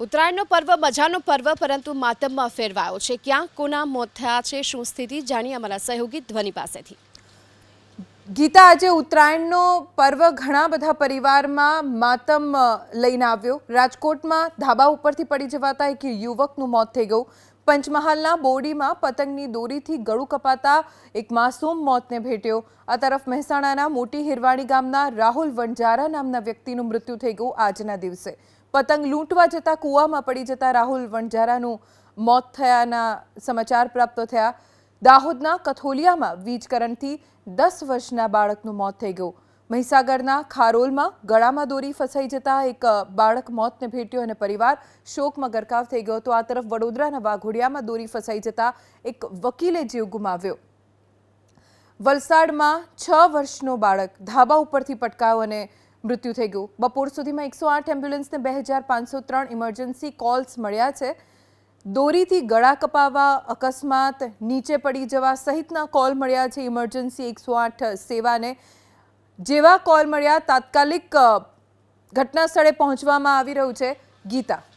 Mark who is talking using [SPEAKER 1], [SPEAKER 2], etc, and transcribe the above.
[SPEAKER 1] ઉત્તરાયણનો પર્વ, મજાનો પર્વ, પરંતુ માતમમાં ફેરવાયો છે. ક્યાં કોના મોત થયા છે, શું સ્થિતિ, જાણીએ અમારા સહયોગી ધ્વનિ પાસેથી.
[SPEAKER 2] ગીતા આજે ઉત્તરાયણનો પર્વ ઘણા બધા પરિવારમાં માતમ લઈને આવ્યો. રાજકોટમાં ધાબા ઉપરથી પડી જવાતા એક યુવકનું મોત થઈ ગયું. પંચમહાલના બોડીમાં પતંગની દોરીથી ગળું કપાતા એક માસૂમ મોતને ભેટ્યો. આ તરફ મહેસાણાના મોટી હિરવાણી ગામના રાહુલ વણજારા નામના વ્યક્તિનું મૃત્યુ થઈ ગયું આજના દિવસે. પતંગ લૂંટવા જતા કૂવામાં પડી જતા રાહુલ વણજારાનું મોત થયાના સમાચાર પ્રાપ્ત થયા. દાહોદના કથોલિયામાં વીજ કરંટથી દસ વર્ષના બાળકનું મોત થઈ ગયું. મહીસાગરના ખારોલમાં ગળામાં દોરી ફસાઈ જતા એક બાળક મોતને ભેટ્યો અને પરિવાર શોકમાં ગરકાવ થઈ ગયો તો આ તરફ વડોદરાના વાઘોડિયામાં દોરી ફસાઈ જતા એક વકીલે જીવ ગુમાવ્યો. વલસાડમાં છ વર્ષનો બાળક ધાબા ઉપરથી પટકાયો અને મૃત્યુ થઈ ગયું. બપોર સુધીમાં એકસો આઠ એમ્બ્યુલન્સને બે હજાર પાંચસો ત્રણ ઇમરજન્સી કોલ્સ મળ્યા છે. દોરીથી ગળા કપાવા, અકસ્માત, નીચે પડી જવા સહિતના કોલ મળ્યા છે. ઇમરજન્સી એકસો આઠ સેવાને જેવા કોલ મળ્યા તાત્કાલિક ઘટના સ્થળે પહોંચવામાં આવી રહ્યું છે. ગીતા.